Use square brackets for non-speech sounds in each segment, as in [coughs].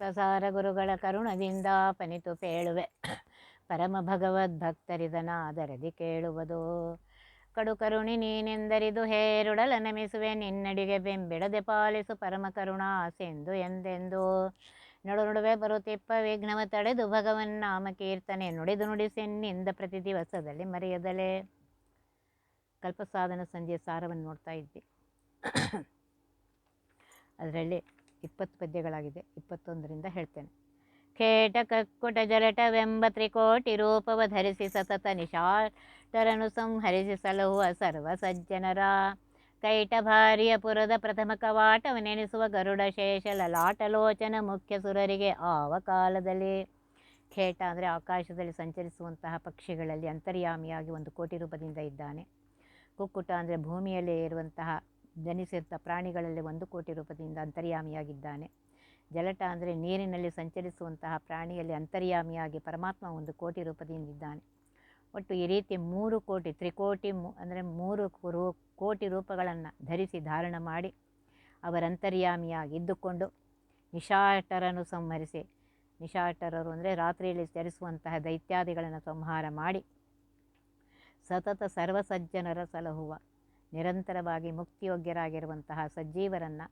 ಪ್ರಸಾರ ಗುರುಗಳ ಕರುಣದಿಂದ ಪನಿತು ಪೇಳುವೆ ಪರಮ ಭಗವದ್ ಭಕ್ತರಿದನಾದರದಿ ಕೇಳುವುದು. ಕಡು ಕರುಣಿ ನೀನೆಂದರಿದು ಹೇರುಡಲ ನಮಿಸುವೆ. ನಿನ್ನಡಿಗೆ ಬೆಂಬಿಡದೆ ಪಾಲಿಸು ಪರಮ ಕರುಣಾ ಆಸೆಂದು ಎಂದೆಂದು. ನಡು ನಡುವೆ ಬರುತ್ತಿಪ್ಪ ವಿಘ್ನವ ತಡೆದು ಭಗವನ್ ನಾಮ ಕೀರ್ತನೆ ನುಡಿದು ನುಡಿಸೆನ್ನಿಂದ ಪ್ರತಿ ದಿವಸದಲ್ಲಿ ಮರೆಯದಲೇ. ಕಲ್ಪಸಾಧನ ಸಂಜೆಯ ಸಾರವನ್ನು ನೋಡ್ತಾ ಇದ್ವಿ. ಅದರಲ್ಲಿ ಇಪ್ಪತ್ತು ಪದ್ಯಗಳಾಗಿದೆ. ಇಪ್ಪತ್ತೊಂದರಿಂದ ಹೇಳ್ತೇನೆ. ಖೇಟ ಕಕ್ಕುಟ ಜಲಟವೆಂಬ ತ್ರಿಕೋಟಿ ರೂಪವ ಧರಿಸಿ ಸತತ ನಿಶಾಟರನು ಸಂಹರಿಸಿ ಸಲಹುವ ಸರ್ವ ಸಜ್ಜನರ. ಕೈಟ ಭಾರಿಯ ಪುರದ ಪ್ರಥಮ ಕವಾಟವ ನೆನೆಸುವ ಗರುಡ ಶೇಷ ಲಲಾಟಲೋಚನ ಮುಖ್ಯ ಸುರರಿಗೆ ಆವ ಕಾಲದಲ್ಲಿ. ಖೇಟ ಅಂದರೆ ಆಕಾಶದಲ್ಲಿ ಸಂಚರಿಸುವಂತಹ ಪಕ್ಷಿಗಳಲ್ಲಿ ಅಂತರ್ಯಾಮಿಯಾಗಿ ಒಂದು ಕೋಟಿ ರೂಪದಿಂದ ಇದ್ದಾನೆ. ಕುಕ್ಕುಟ ಅಂದರೆ ಭೂಮಿಯಲ್ಲೇ ಇರುವಂತಹ ಜನಿಸಿದ ಪ್ರಾಣಿಗಳಲ್ಲಿ ಒಂದು ಕೋಟಿ ರೂಪದಿಂದ ಅಂತರ್ಯಾಮಿಯಾಗಿದ್ದಾನೆ. ಜಲಟ ಅಂದರೆ ನೀರಿನಲ್ಲಿ ಸಂಚರಿಸುವಂತಹ ಪ್ರಾಣಿಯಲ್ಲಿ ಅಂತರ್ಯಾಮಿಯಾಗಿ ಪರಮಾತ್ಮ ಒಂದು ಕೋಟಿ ರೂಪದಿಂದ ಇದ್ದಾನೆ. ಒಟ್ಟು ಈ ರೀತಿ ಮೂರು ಕೋಟಿ, ತ್ರಿಕೋಟಿ ಅಂದರೆ ಮೂರು ರೂ, ಕೋಟಿ ರೂಪಗಳನ್ನು ಧರಿಸಿ ಧಾರಣ ಮಾಡಿ ಅವರ ಅಂತರ್ಯಾಮಿಯಾಗಿ ಇದ್ದುಕೊಂಡು ನಿಶಾಟರನ್ನು ಸಂಹರಿಸಿ, ನಿಶಾಟರರು ಅಂದರೆ ರಾತ್ರಿಯಲ್ಲಿ ಚರಿಸುವಂತಹ ದೈತ್ಯಾದಿಗಳನ್ನು ಸಂಹಾರ ಮಾಡಿ ಸತತ ಸರ್ವಸಜ್ಜನರ ಸಲಹುವ ನಿರಂತರವಾಗಿ ಮುಕ್ತಿಯೋಗ್ಯರಾಗಿರುವಂತಹ ಸಜ್ಜೀವರನ್ನು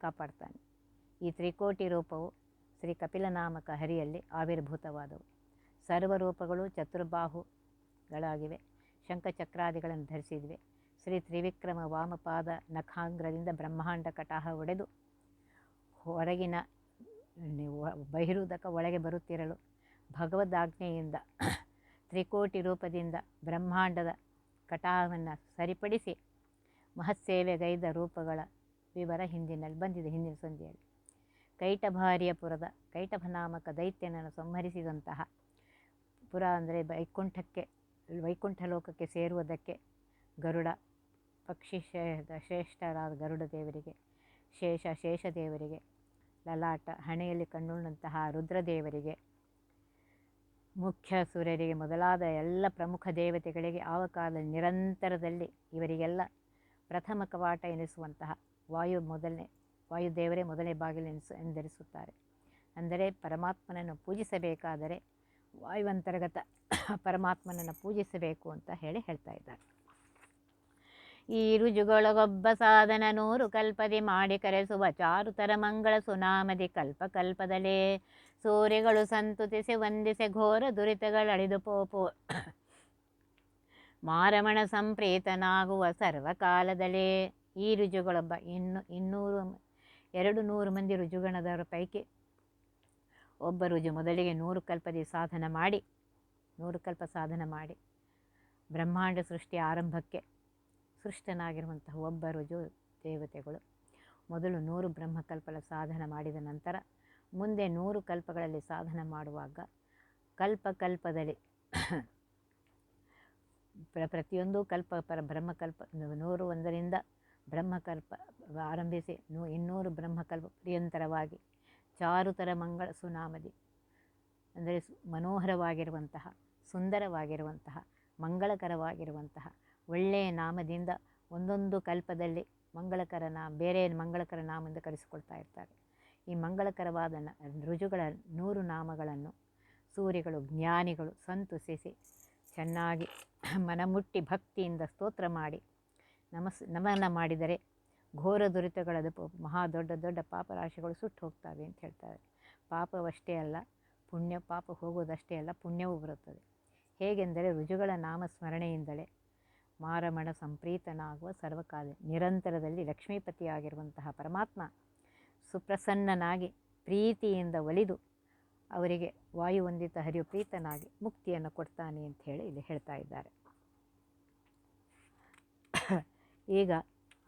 ಕಾಪಾಡ್ತಾನೆ. ಈ ತ್ರಿಕೋಟಿ ರೂಪವು ಶ್ರೀ ಕಪಿಲನಾಮಕ ಹರಿಯಲ್ಲಿ ಆವಿರ್ಭೂತವಾದವು. ಸರ್ವರೂಪಗಳು ಚತುರ್ಬಾಹುಗಳಾಗಿವೆ. ಶಂಖಚಕ್ರಾದಿಗಳನ್ನು ಧರಿಸಿದ್ವಿ. ಶ್ರೀ ತ್ರಿವಿಕ್ರಮ ವಾಮಪಾದ ನಖಾಂಗ್ರದಿಂದ ಬ್ರಹ್ಮಾಂಡ ಕಟಾಹ ಒಡೆದು ಹೊರಗಿನ ಬಹಿರುದಕ ಒಳಗೆ ಬರುತ್ತಿರಲು ಭಗವದಾಜ್ಞೆಯಿಂದ ತ್ರಿಕೋಟಿ ರೂಪದಿಂದ ಬ್ರಹ್ಮಾಂಡದ ಕಟಾಹವನ್ನು ಸರಿಪಡಿಸಿ ಮಹತ್ಸೇವೆಗೈದ ರೂಪಗಳ ವಿವರ ಹಿಂದಿನಲ್ಲಿ ಬಂದಿದೆ, ಹಿಂದಿನ ಸಂಧಿಯಲ್ಲಿ. ಕೈಟಭಾರ್ಯಪುರದ, ಕೈಟಭನಾಮಕ ದೈತ್ಯನನ್ನು ಸಂಹರಿಸಿದಂತಹ ಪುರ ಅಂದರೆ ವೈಕುಂಠಕ್ಕೆ ವೈಕುಂಠ ಲೋಕಕ್ಕೆ ಸೇರುವುದಕ್ಕೆ ಗರುಡ, ಪಕ್ಷಿ ಶ್ರೇಷ್ಠರಾದ ಗರುಡ ದೇವರಿಗೆ, ಶೇಷ ಶೇಷ ದೇವರಿಗೆ, ಲಲಾಟ, ಹಣೆಯಲ್ಲಿ ಕಣ್ಣುಳ್ಳಂತಹ ರುದ್ರದೇವರಿಗೆ ಮುಖ್ಯ ಸೂರ್ಯರಿಗೆ ಮೊದಲಾದ ಎಲ್ಲ ಪ್ರಮುಖ ದೇವತೆಗಳಿಗೆ ಕಾಲ ನಿರಂತರದಲ್ಲಿ ಇವರಿಗೆಲ್ಲ ಪ್ರಥಮ ಕವಾಟ ಎನಿಸುವಂತಹ ವಾಯು ಮೊದಲನೇ ವಾಯುದೇವರೇ ಮೊದಲನೇ ಬಾಗಿಲು ಎನಿಸು ಎಂದೆನಿಸುತ್ತಾರೆ ಅಂದರೆ ಪರಮಾತ್ಮನನ್ನು ಪೂಜಿಸಬೇಕಾದರೆ ವಾಯುವಂತರ್ಗತ ಪರಮಾತ್ಮನನ್ನು ಪೂಜಿಸಬೇಕು ಅಂತ ಹೇಳಿ ಹೇಳ್ತಾ ಇದ್ದಾರೆ. ಈ ರುಜುಗಳಗೊಬ್ಬ ಸಾಧನ ನೂರು ಕಲ್ಪದಿ ಮಾಡಿ ಕರೆಸುವ ಚಾರುತರ ಮಂಗಳ ಸುನಾಮದಿ ಕಲ್ಪ ಕಲ್ಪದಲೇ ಸೂರ್ಯಗಳು ಸಂತುತಿಸಿ ವಂದಿಸಿ ಘೋರ ದುರಿತಗಳಳಿದು ಪೋಪು ಮಾರಮಣ ಸಂಪ್ರೇತನಾಗುವ ಸರ್ವಕಾಲದಲ್ಲೇ ಈ ರುಜುಗಳೊಬ್ಬ ಇನ್ನು ಇನ್ನೂರು ಎರಡು ನೂರು ಮಂದಿ ರುಜುಗಣದವರ ಪೈಕಿ ಒಬ್ಬ ರುಜು ಮೊದಲಿಗೆ ನೂರು ಕಲ್ಪದಿ ಸಾಧನ ಮಾಡಿ, ನೂರು ಕಲ್ಪ ಸಾಧನ ಮಾಡಿ, ಬ್ರಹ್ಮಾಂಡ ಸೃಷ್ಟಿ ಆರಂಭಕ್ಕೆ ಸೃಷ್ಟನಾಗಿರುವಂತಹ ಒಬ್ಬ ರುಜು ದೇವತೆಗಳು ಮೊದಲು ನೂರು ಬ್ರಹ್ಮಕಲ್ಪಲ ಸಾಧನ ಮಾಡಿದ ನಂತರ ಮುಂದೆ ನೂರು ಕಲ್ಪಗಳಲ್ಲಿ ಸಾಧನ ಮಾಡುವಾಗ ಕಲ್ಪ ಕಲ್ಪದಲ್ಲಿ ಪ್ರ, ಪ್ರತಿಯೊಂದು ಕಲ್ಪ ಪರ, ಬ್ರಹ್ಮಕಲ್ಪ ನೂರು ಒಂದರಿಂದ ಬ್ರಹ್ಮಕಲ್ಪ ಆರಂಭಿಸಿ ನೂ, ಇನ್ನೂರು ಬ್ರಹ್ಮಕಲ್ಪ ಪ್ರಿಯಂತರವಾಗಿ ಚಾರುತರ ಮಂಗಳ ಸುನಾಮದಿ, ಅಂದರೆ ಮನೋಹರವಾಗಿರುವಂತಹ, ಸುಂದರವಾಗಿರುವಂತಹ, ಮಂಗಳಕರವಾಗಿರುವಂತಹ, ಒಳ್ಳೆಯ ನಾಮದಿಂದ ಒಂದೊಂದು ಕಲ್ಪದಲ್ಲಿ ಮಂಗಳಕರ ನಾಮ ಬೇರೆ ಮಂಗಳಕರ ನಾಮದಿಂದ ಕರೆಸಿಕೊಳ್ತಾ ಇರ್ತಾರೆ. ಈ ಮಂಗಳಕರವಾದ ನ, ರುಜುಗಳ ನೂರು ನಾಮಗಳನ್ನು ಸೂರ್ಯಗಳು, ಜ್ಞಾನಿಗಳು ಸಂತುಸಿಸಿ ಚೆನ್ನಾಗಿ ಮನಮುಟ್ಟಿ ಭಕ್ತಿಯಿಂದ ಸ್ತೋತ್ರ ಮಾಡಿ, ನಮಸ್, ನಮನ ಮಾಡಿದರೆ ಘೋರ ದುರಿತಗಳದ ಮಹಾ ದೊಡ್ಡ ದೊಡ್ಡ ಪಾಪರಾಶಿಗಳು ಸುಟ್ಟು ಹೋಗ್ತವೆ ಅಂತ ಹೇಳ್ತಾರೆ. ಪಾಪವಷ್ಟೇ ಅಲ್ಲ, ಪುಣ್ಯ, ಪಾಪ ಹೋಗೋದಷ್ಟೇ ಅಲ್ಲ, ಪುಣ್ಯವೂ ಬರುತ್ತದೆ. ಹೇಗೆಂದರೆ ರುಜುಗಳ ನಾಮಸ್ಮರಣೆಯಿಂದಲೇ ಮಾರಮಣ ಸಂಪ್ರೀತನಾಗುವ ಸರ್ವಕಾಲ, ನಿರಂತರದಲ್ಲಿ ಲಕ್ಷ್ಮೀಪತಿಯಾಗಿರುವಂತಹ ಪರಮಾತ್ಮ ಸುಪ್ರಸನ್ನನಾಗಿ ಪ್ರೀತಿಯಿಂದ ಒಲಿದು ಅವರಿಗೆ ವಾಯುವಂದಿತ ಹರಿಯು ಪ್ರೀತನಾಗಿ ಮುಕ್ತಿಯನ್ನು ಕೊಡ್ತಾನೆ ಅಂತ ಹೇಳಿ ಇಲ್ಲಿ ಹೇಳ್ತಾ ಇದ್ದಾರೆ. ಈಗ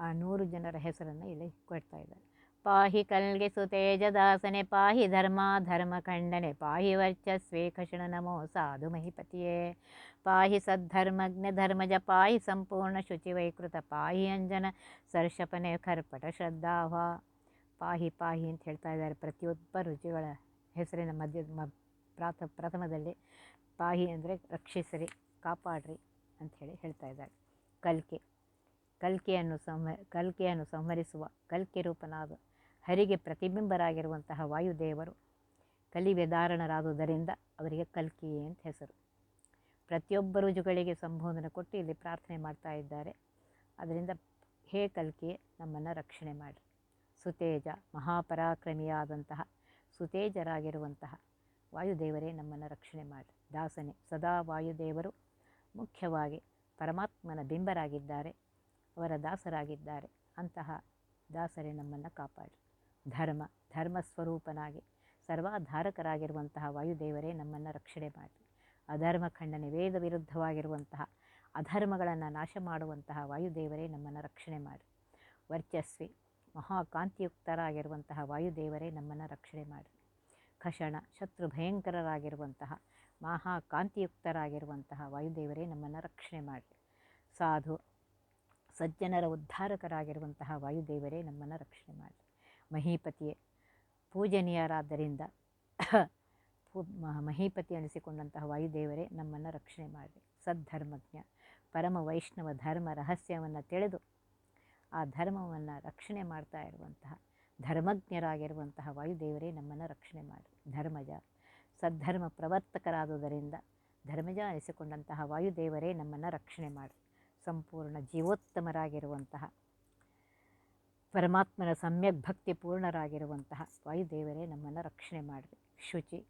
ಆ ನೂರು ಜನರ ಹೆಸರನ್ನು ಇಲ್ಲಿ ಕೊಡ್ತಾ ಇದ್ದಾರೆ. ಪಾಹಿ ಕಲ್ಗೆ ಸುತೇಜದಾಸನೆ ಪಾಹಿ ಧರ್ಮ ಧರ್ಮ ಖಂಡನೆ, ಪಾಹಿ ವರ್ಚಸ್ವೇಕಷಣ ನಮೋ ಸಾಧು ಮಹಿಪತಿಯೇ. ಪಾಹಿ ಸದ್ಧರ್ಮಜ್ಞ ಧರ್ಮಜ, ಪಾಹಿ ಸಂಪೂರ್ಣ ಶುಚಿ ವೈಕೃತ, ಪಾಹಿ ಅಂಜನ ಸರ್ಷಪನೆ ಕರ್ಪಟ ಶ್ರದ್ಧಾವ. ಪಾಹಿ ಪಾಹಿ ಅಂತ ಹೇಳ್ತಾ ಇದ್ದಾರೆ ಪ್ರತಿಯೊಬ್ಬ ರುಚಿಗಳ ಹೆಸರಿನ ಮಧ್ಯ, ಮ, ಪ್ರಾಥ, ಪ್ರಥಮದಲ್ಲಿ ಪಾಹಿ ಅಂದರೆ ರಕ್ಷಿಸಿರಿ, ಕಾಪಾಡ್ರಿ ಅಂಥೇಳಿ ಹೇಳ್ತಾ ಇದ್ದಾರೆ. ಕಲ್ಕೆ, ಕಲ್ಕೆಯನ್ನು ಸಂಹ ಕಲ್ಕೆಯನ್ನು ಸಂಹರಿಸುವ, ಕಲ್ಕೆ ರೂಪನಾದ, ಹರಿಗೆ ಪ್ರತಿಬಿಂಬರಾಗಿರುವಂತಹ ವಾಯುದೇವರು ಕಲಿವೆದಾರಣರಾದುದರಿಂದ ಅವರಿಗೆ ಕಲ್ಕಿ ಅಂತ ಹೆಸರು. ಪ್ರತಿಯೊಬ್ಬರು ಜುಗಳಿಗೆ ಸಂಬೋಧನೆ ಕೊಟ್ಟು ಇಲ್ಲಿ ಪ್ರಾರ್ಥನೆ ಮಾಡ್ತಾ ಇದ್ದಾರೆ. ಅದರಿಂದ ಹೇ ಕಲ್ಕಿ, ನಮ್ಮನ್ನು ರಕ್ಷಣೆ ಮಾಡಿ ಸುತೇಜ ಮಹಾಪರಾಕ್ರಮಿಯಾದಂತಹ ಸುತೇಜರಾಗಿರುವಂತಹ ವಾಯುದೇವರೇ ನಮ್ಮನ್ನು ರಕ್ಷಣೆ ಮಾಡಿ. ದಾಸನೆ, ಸದಾ ವಾಯುದೇವರು ಮುಖ್ಯವಾಗಿ ಪರಮಾತ್ಮನ ಬಿಂಬರಾಗಿದ್ದಾರೆ, ಅವರ ದಾಸರಾಗಿದ್ದಾರೆ, ಅಂತಹ ದಾಸರೇ ನಮ್ಮನ್ನು ಕಾಪಾಡಿ. ಧರ್ಮ ಧರ್ಮ ಸ್ವರೂಪನಾಗಿ ಸರ್ವಾಧಾರಕರಾಗಿರುವಂತಹ ವಾಯುದೇವರೇ ನಮ್ಮನ್ನು ರಕ್ಷಣೆ ಮಾಡಿ. ಅಧರ್ಮ ಖಂಡನೆ, ವೇದ ವಿರುದ್ಧವಾಗಿರುವಂತಹ ಅಧರ್ಮಗಳನ್ನು ನಾಶ ಮಾಡುವಂತಹ ವಾಯುದೇವರೇ ನಮ್ಮನ್ನು ರಕ್ಷಣೆ ಮಾಡಿ. ವರ್ಚಸ್ವಿ ಮಹಾಕಾಂತಿಯುಕ್ತರಾಗಿರುವಂತಹ ವಾಯುದೇವರೇ ನಮ್ಮನ್ನು ರಕ್ಷಣೆ ಮಾಡಿ. ಖಷಣ ಶತ್ರು ಭಯಂಕರರಾಗಿರುವಂತಹ ಮಹಾಕಾಂತಿಯುಕ್ತರಾಗಿರುವಂತಹ ವಾಯುದೇವರೇ ನಮ್ಮನ್ನು ರಕ್ಷಣೆ ಮಾಡಿ. ಸಾಧು, ಸಜ್ಜನರ ಉದ್ಧಾರಕರಾಗಿರುವಂತಹ ವಾಯುದೇವರೇ ನಮ್ಮನ್ನು ರಕ್ಷಣೆ ಮಾಡಿ. ಮಹೀಪತಿಯೇ, ಪೂಜನೀಯರಾದ್ದರಿಂದ [coughs] ಮಹೀಪತಿ ಅನಿಸಿಕೊಂಡಂತಹ ವಾಯುದೇವರೇ ನಮ್ಮನ್ನು ರಕ್ಷಣೆ ಮಾಡಿ. ಸದ್ಧರ್ಮಜ್ಞ ಪರಮ ವೈಷ್ಣವ ಧರ್ಮ ರಹಸ್ಯವನ್ನು ತಿಳಿದು ಆ ಧರ್ಮವನ್ನು ರಕ್ಷಣೆ ಮಾಡ್ತಾ ಇರುವಂತಹ ಧರ್ಮಜ್ಞರಾಗಿರುವಂತಹ ವಾಯುದೇವರೇ ನಮ್ಮನ್ನು ರಕ್ಷಣೆ ಮಾಡಿ. ಧರ್ಮಜ. ಸದ್ಧರ್ಮ ಪ್ರವರ್ತಕರಾದುದರಿಂದ ಧರ್ಮಜ ಅನಿಸಿಕೊಂಡಂತಹ ವಾಯುದೇವರೇ ನಮ್ಮನ್ನು ರಕ್ಷಣೆ ಮಾಡಿ. ಸಂಪೂರ್ಣ ಜೀವೋತ್ತಮರಾಗಿರುವಂತಹ, ಪರಮಾತ್ಮನ ಸಮ್ಯಕ್ ಭಕ್ತಿ ಪೂರ್ಣರಾಗಿರುವಂತಹ ವಾಯುದೇವರೇ ನಮ್ಮನ್ನು ರಕ್ಷಣೆ ಮಾಡಿರಿ. ಶುಚಿ,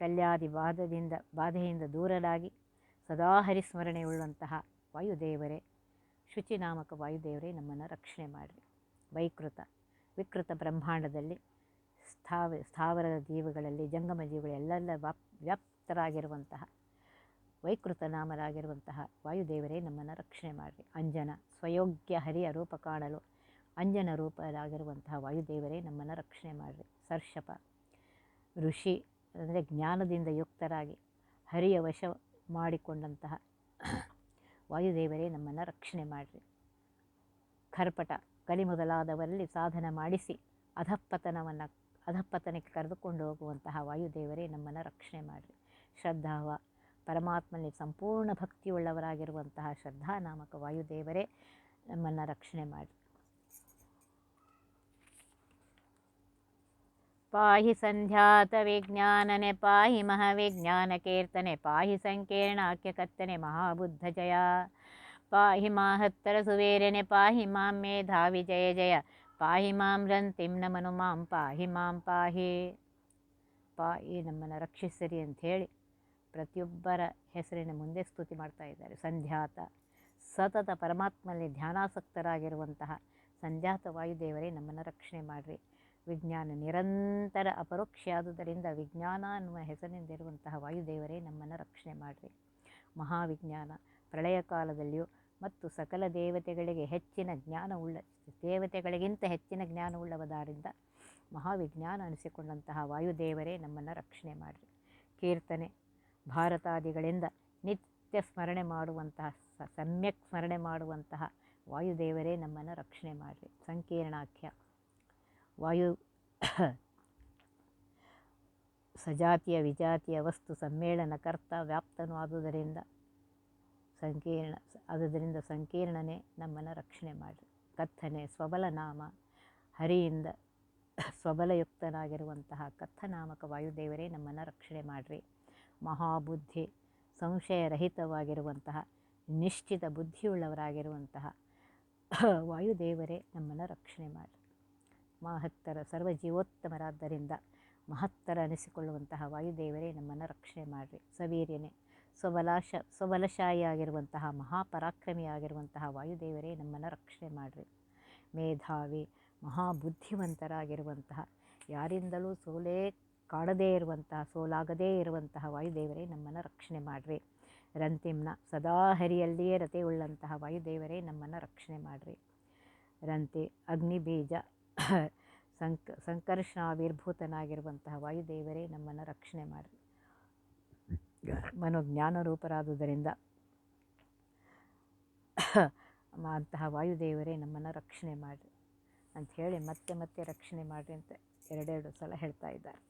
ಕಲ್ಯಾದಿ ಬಾಧದಿಂದ ಬಾಧೆಯಿಂದ ದೂರರಾಗಿ ಸದಾ ಹರಿಸ್ಮರಣೆಯುಳ್ಳಂತಹ ವಾಯುದೇವರೇ ಶುಚಿ ನಾಮಕ ವಾಯುದೇವರೇ ನಮ್ಮನ್ನು ರಕ್ಷಣೆ ಮಾಡಿರಿ. ವೈಕೃತ, ವಿಕೃತ ಬ್ರಹ್ಮಾಂಡದಲ್ಲಿ ಸ್ಥಾವ, ಸ್ಥಾವರದ ಜೀವಗಳಲ್ಲಿ ಜಂಗಮ ಜೀವಗಳು ಎಲ್ಲೆಲ್ಲ ವ್ಯಾಪ್, ವ್ಯಾಪ್ತರಾಗಿರುವಂತಹ, ವೈಕೃತ ನಾಮರಾಗಿರುವಂತಹ ವಾಯುದೇವರೇ ನಮ್ಮನ್ನು ರಕ್ಷಣೆ ಮಾಡಿರಿ. ಅಂಜನ, ಸ್ವಯೋಗ್ಯ ಹರಿಯ ರೂಪ ಕಾಣಲು ಅಂಜನ ರೂಪರಾಗಿರುವಂತಹ ವಾಯುದೇವರೇ ನಮ್ಮನ್ನು ರಕ್ಷಣೆ ಮಾಡಿರಿ. ಸರ್ಷಪ, ಋಷಿ, ಅಂದರೆ ಜ್ಞಾನದಿಂದ ಯುಕ್ತರಾಗಿ ಹರಿಯ ವಶ ಮಾಡಿಕೊಂಡಂತಹ ವಾಯುದೇವರೇ ನಮ್ಮನ್ನು ರಕ್ಷಣೆ ಮಾಡಿರಿ. ಖರ್ಪಟ ಕಲಿ ಮೊದಲಾದವರಲ್ಲಿ ಸಾಧನ ಮಾಡಿಸಿ ಅಧಃಪತನವನ್ನು, ಅಧಃಪತನಕ್ಕೆ ಕರೆದುಕೊಂಡು ಹೋಗುವಂತಹ ವಾಯುದೇವರೇ ನಮ್ಮನ್ನು ರಕ್ಷಣೆ ಮಾಡಿರಿ. ಶ್ರದ್ಧಾವ, ಪರಮಾತ್ಮನಲ್ಲಿ ಸಂಪೂರ್ಣ ಭಕ್ತಿಯುಳ್ಳವರಾಗಿರುವಂತಹ ಶ್ರದ್ಧಾ ನಾಮಕ ವಾಯುದೇವರೇ ನಮ್ಮನ್ನು ರಕ್ಷಣೆ ಮಾಡಿ ಪಾಹಿ ಸಂಧ್ಯಾತ ವಿಜ್ಞಾನನೆ, ಪಾಹಿ ಮಹಾವಿಜ್ಞಾನ ಕೀರ್ತನೆ, ಪಾಹಿ ಸಂಕೀರ್ಣಾಖ್ಯ ಕತ್ತನೆ ಮಹಾಬುದ್ಧ ಜಯ. ಪಾಹಿ ಮಾಹತ್ತರ ಸುವೇರನೆ ಪಾಹಿ ಮಾಂ ಮೇಧಾವಿ, ಜಯ ಜಯ. ಪಾಹಿ ಮಾಂ ರಂತಿಂ ನಮನು ಮಾಂ, ಪಾಹಿ ಮಾಂ ಪಾಹಿ. ಪಾಹಿ ನಮ್ಮನ್ನು ರಕ್ಷಿಸಿರಿ ಅಂಥೇಳಿ ಪ್ರತಿಯೊಬ್ಬರ ಹೆಸರಿನ ಮುಂದೆ ಸ್ತುತಿ ಮಾಡ್ತಾ ಇದ್ದಾರೆ. ಸಂಧ್ಯಾತ, ಸತತ ಪರಮಾತ್ಮನಲ್ಲಿ ಧ್ಯಾನಾಸಕ್ತರಾಗಿರುವಂತಹ ಸಂಧ್ಯಾತ ವಾಯುದೇವರೇ ನಮ್ಮನ್ನು ರಕ್ಷಣೆ ಮಾಡಿರಿ. ವಿಜ್ಞಾನ ನಿರಂತರ ಅಪರೋಕ್ಷ ಆದುದರಿಂದ ವಿಜ್ಞಾನ ಅನ್ನುವ ಹೆಸರಿನಿಂದಿರುವಂತಹ ವಾಯುದೇವರೇ ನಮ್ಮನ್ನು ರಕ್ಷಣೆ ಮಾಡಿರಿ. ಮಹಾವಿಜ್ಞಾನ ಪ್ರಳಯ ಕಾಲದಲ್ಲಿಯೂ ಮತ್ತು ಸಕಲ ದೇವತೆಗಳಿಗೆ ಹೆಚ್ಚಿನ ಜ್ಞಾನವುಳ್ಳ ದೇವತೆಗಳಿಗಿಂತ ಹೆಚ್ಚಿನ ಜ್ಞಾನವುಳ್ಳವದಾರಿಂದ ಮಹಾವಿಜ್ಞಾನ ಅನಿಸಿಕೊಂಡಂತಹ ವಾಯುದೇವರೇ ನಮ್ಮನ್ನು ರಕ್ಷಣೆ ಮಾಡಿರಿ. ಕೀರ್ತನೆ ಭಾರತಾದಿಗಳಿಂದ ನಿತ್ಯ ಸ್ಮರಣೆ ಮಾಡುವಂತಹ ಸಮ್ಯಕ್ ಸ್ಮರಣೆ ಮಾಡುವಂತಹ ವಾಯುದೇವರೇ ನಮ್ಮನ್ನು ರಕ್ಷಣೆ ಮಾಡಿರಿ. ಸಂಕೀರ್ಣಾಖ್ಯ ವಾಯು [coughs] ಸಜಾತಿಯ ವಿಜಾತಿಯ ವಸ್ತು ಸಮ್ಮೇಳನಕರ್ತ ವ್ಯಾಪ್ತನು ಆದುದರಿಂದ ಸಂಕೀರ್ಣ, ಆದುದರಿಂದ ಸಂಕೀರ್ಣನೇ ನಮ್ಮನ್ನು ರಕ್ಷಣೆ ಮಾಡಿ ಕಥನೆ ಸ್ವಬಲ ನಾಮ ಹರಿಯಿಂದ [coughs] ಸ್ವಬಲಯುಕ್ತನಾಗಿರುವಂತಹ ಕಥನಾಮಕ ವಾಯುದೇವರೇ ನಮ್ಮನ್ನು ರಕ್ಷಣೆ ಮಾಡಿರಿ. ಮಹಾಬುದ್ಧಿ ಸಂಶಯರಹಿತವಾಗಿರುವಂತಹ, ನಿಶ್ಚಿತ ಬುದ್ಧಿಯುಳ್ಳವರಾಗಿರುವಂತಹ [coughs] ವಾಯುದೇವರೇ ನಮ್ಮನ್ನು ರಕ್ಷಣೆ ಮಾಡಿ ಮಹತ್ತರ ಸರ್ವ ಜೀವೋತ್ತಮರಾದ್ದರಿಂದ ಮಹತ್ತರ ಅನಿಸಿಕೊಳ್ಳುವಂತಹ ವಾಯುದೇವರೇ ನಮ್ಮನ್ನು ರಕ್ಷಣೆ ಮಾಡಿರಿ. ಸವೀರ್ಯನೇ, ಸ್ವಬಲಾಶ ಸ್ವಬಲಶಾಹಿಯಾಗಿರುವಂತಹ ಮಹಾಪರಾಕ್ರಮಿಯಾಗಿರುವಂತಹ ವಾಯುದೇವರೇ ನಮ್ಮನ್ನು ರಕ್ಷಣೆ ಮಾಡಿರಿ. ಮೇಧಾವಿ, ಮಹಾಬುದ್ಧಿವಂತರಾಗಿರುವಂತಹ, ಯಾರಿಂದಲೂ ಸೋಲೇ ಕಾಣದೇ ಇರುವಂತಹ, ಸೋಲಾಗದೇ ಇರುವಂತಹ ವಾಯುದೇವರೇ ನಮ್ಮನ್ನು ರಕ್ಷಣೆ ಮಾಡಿರಿ. ರಂತಿಮ್ನ, ಸದಾ ಹರಿಯಲ್ಲಿಯೇ ರತೆಯುಳ್ಳಂತಹ ವಾಯುದೇವರೇ ನಮ್ಮನ್ನು ರಕ್ಷಣೆ ಮಾಡಿರಿ. ರಂತೆ, ಅಗ್ನಿಬೀಜ ಸಂಕ, ಸಂಕರ್ಷಣಾವಿರ್ಭೂತನಾಗಿರುವಂತಹ ವಾಯುದೇವರೇ ನಮ್ಮನ್ನು ರಕ್ಷಣೆ ಮಾಡಿ. ಮನೋಜ್ಞಾನ ರೂಪರಾದುದರಿಂದ ಅಂತಹ ವಾಯುದೇವರೇ ನಮ್ಮನ್ನು ರಕ್ಷಣೆ ಮಾಡಿರಿ ಹೇಳಿ ಮತ್ತೆ ಮತ್ತೆ ರಕ್ಷಣೆ ಮಾಡಿರಿ ಅಂತ ಎರಡೆರಡು ಸಲ ಹೇಳ್ತಾ ಇದ್ದಾರೆ.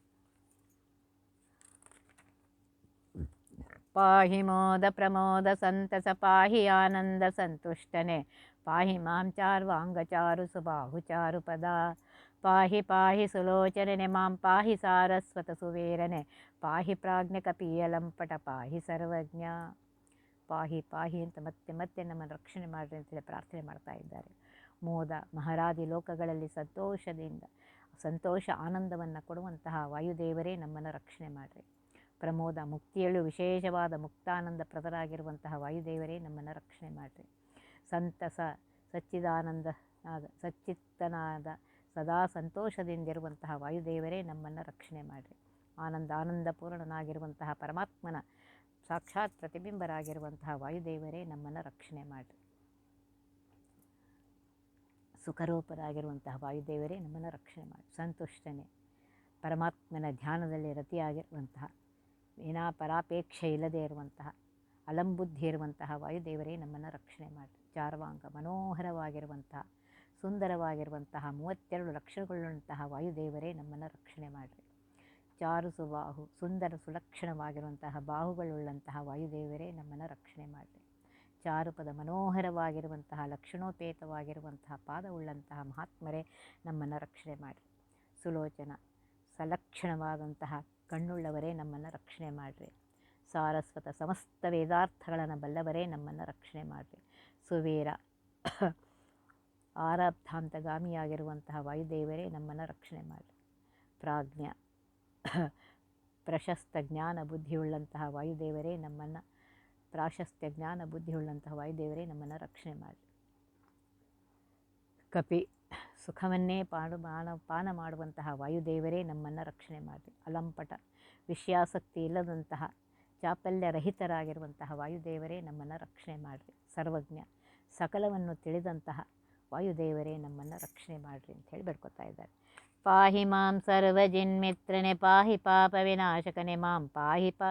ಪಾಹಿ ಮೋದ ಪ್ರಮೋದ ಸಂತಸ, ಪಾಹಿ ಆನಂದ ಸಂತುಷ್ಟನೆ. ಪಾಹಿ ಮಾಂ ಸುಬಾಹು ಚಾರು ಪದ ಪಾಹಿ ಪಾಹಿ ಸುಲೋಚನೆ ಮಾಂ ಪಾಹಿ ಸಾರಸ್ವತ ಸುವೇರನೆ ಪಾಹಿ ಪ್ರಾಜ್ಞ ಕಪಿಯಲಂಪಟ ಪಾಹಿ ಸರ್ವಜ್ಞ ಪಾಹಿ ಪಾಹಿ ಅಂತ ಮತ್ತೆ ಮತ್ತೆ ನಮ್ಮನ್ನು ರಕ್ಷಣೆ ಮಾಡಿರಿ ಅಂತೇಳಿ ಪ್ರಾರ್ಥನೆ ಮಾಡ್ತಾ ಇದ್ದಾರೆ. ಮೋದ ಮಹಾರಾದಿ ಲೋಕಗಳಲ್ಲಿ ಸಂತೋಷದಿಂದ, ಸಂತೋಷ ಆನಂದವನ್ನು ಕೊಡುವಂತಹ ವಾಯುದೇವರೇ ನಮ್ಮನ್ನು ರಕ್ಷಣೆ ಮಾಡಿರಿ. ಪ್ರಮೋದ ಮುಕ್ತಿಯಳು ವಿಶೇಷವಾದ ಮುಕ್ತಾನಂದ ಪ್ರದರಾಗಿರುವಂತಹ ವಾಯುದೇವರೇ ನಮ್ಮನ್ನು ರಕ್ಷಣೆ ಮಾಡಿರಿ. ಸಂತಸ, ಸಚ್ಚಿದಾನಂದ ಆದ ಸಚ್ಚಿತ್ತನಾದ ಸದಾ ಸಂತೋಷದಿಂದಿರುವಂತಹ ವಾಯುದೇವರೇ ನಮ್ಮನ್ನು ರಕ್ಷಣೆ ಮಾಡಿರಿ. ಆನಂದ, ಆನಂದಪೂರ್ಣನಾಗಿರುವಂತಹ ಪರಮಾತ್ಮನ ಸಾಕ್ಷಾತ್ ಪ್ರತಿಬಿಂಬರಾಗಿರುವಂತಹ ವಾಯುದೇವರೇ ನಮ್ಮನ್ನು ರಕ್ಷಣೆ ಮಾಡಿರಿ. ಸುಖರೂಪರಾಗಿರುವಂತಹ ವಾಯುದೇವರೇ ನಮ್ಮನ್ನು ರಕ್ಷಣೆ ಮಾಡಿ ಸಂತುಷ್ಟನೆ, ಪರಮಾತ್ಮನ ಧ್ಯಾನದಲ್ಲಿ ರತಿಯಾಗಿರುವಂತಹ ಏನಾ ಪರಾಪೇಕ್ಷೆ ಇಲ್ಲದೆ ಇರುವಂತಹ ಅಲಂಬುದ್ಧಿ ಇರುವಂತಹ ವಾಯುದೇವರೇ ನಮ್ಮನ್ನು ರಕ್ಷಣೆ ಮಾಡಿ ಚಾರ್ವಾಂಗ ಮನೋಹರವಾಗಿರುವಂತಹ ಸುಂದರವಾಗಿರುವಂತಹ ಮೂವತ್ತೆರಡು ಲಕ್ಷಣಗಳುಳ್ಳಂತಹ ವಾಯುದೇವರೇ ನಮ್ಮನ್ನು ರಕ್ಷಣೆ ಮಾಡಿರಿ. ಚಾರು ಸುಬಾಹು, ಸುಂದರ ಸುಲಕ್ಷಣವಾಗಿರುವಂತಹ ಬಾಹುಗಳುಳ್ಳಂತಹ ವಾಯುದೇವರೇ ನಮ್ಮನ್ನು ರಕ್ಷಣೆ ಮಾಡಿರಿ. ಚಾರುಪದ ಮನೋಹರವಾಗಿರುವಂತಹ, ಲಕ್ಷಣೋಪೇತವಾಗಿರುವಂತಹ ಪಾದವುಳ್ಳಂತಹ ಮಹಾತ್ಮರೇ ನಮ್ಮನ್ನು ರಕ್ಷಣೆ ಮಾಡಿರಿ. ಸುಲೋಚನ, ಸಲಕ್ಷಣವಾದಂತಹ ಕಣ್ಣುಳ್ಳವರೇ ನಮ್ಮನ್ನು ರಕ್ಷಣೆ ಮಾಡಿರಿ. ಸಾರಸ್ವತ ಸಮಸ್ತ ವೇದಾರ್ಥಗಳನ್ನು ಬಲ್ಲವರೇ ನಮ್ಮನ್ನು ರಕ್ಷಣೆ ಮಾಡಿರಿ. ಸುವೀರ. ಆರಬ್ಧಾಂತಗಾಮಿಯಾಗಿರುವಂತಹ ವಾಯುದೇವರೇ, ನಮ್ಮನ್ನು ರಕ್ಷಣೆ ಮಾಡಿ ಪ್ರಾಜ್ಞ. ಪ್ರಶಸ್ತ ಜ್ಞಾನ ಬುದ್ಧಿಯುಳ್ಳಂತಹ ವಾಯುದೇವರೇ, ನಮ್ಮನ್ನು ಪ್ರಾಶಸ್ತ್ಯ ಜ್ಞಾನ ಬುದ್ಧಿಯುಳ್ಳಂತಹ ವಾಯುದೇವರೇ, ನಮ್ಮನ್ನು ರಕ್ಷಣೆ ಮಾಡಿ ಕಪಿ, ಸುಖವನ್ನೇ ಪಾಡು ಪಾನ ಪಾನ ಮಾಡುವಂತಹ ವಾಯುದೇವರೇ, ನಮ್ಮನ್ನು ರಕ್ಷಣೆ ಮಾಡಿ ಅಲಂಪಟ, ವಿಷಯಾಸಕ್ತಿ ಇಲ್ಲದಂತಹ ಚಾಪಲ್ಯರಹಿತರಾಗಿರುವಂತಹ ವಾಯುದೇವರೇ, ನಮ್ಮನ್ನು ರಕ್ಷಣೆ ಮಾಡಿರಿ ಸರ್ವಜ್ಞ. ಸಕಲವನ್ನು ತಿಳಿದಂತಹ ವಾಯುದೇವರೇ ನಮ್ಮನ್ನು ರಕ್ಷಣೆ ಮಾಡಿರಿ ಅಂತ ಹೇಳಿ ಬೇಡ್ಕೊತಾ ಇದ್ದಾರೆ. ಪಾಹಿ ಮಾಂ ಸರ್ವಜಿನ್ಮಿತ್ರನೆ ಪಾಹಿ ಪಾಪ ವಿನಾಶಕನೆ, ಮಾಂ ಪಾಹಿ ಪ,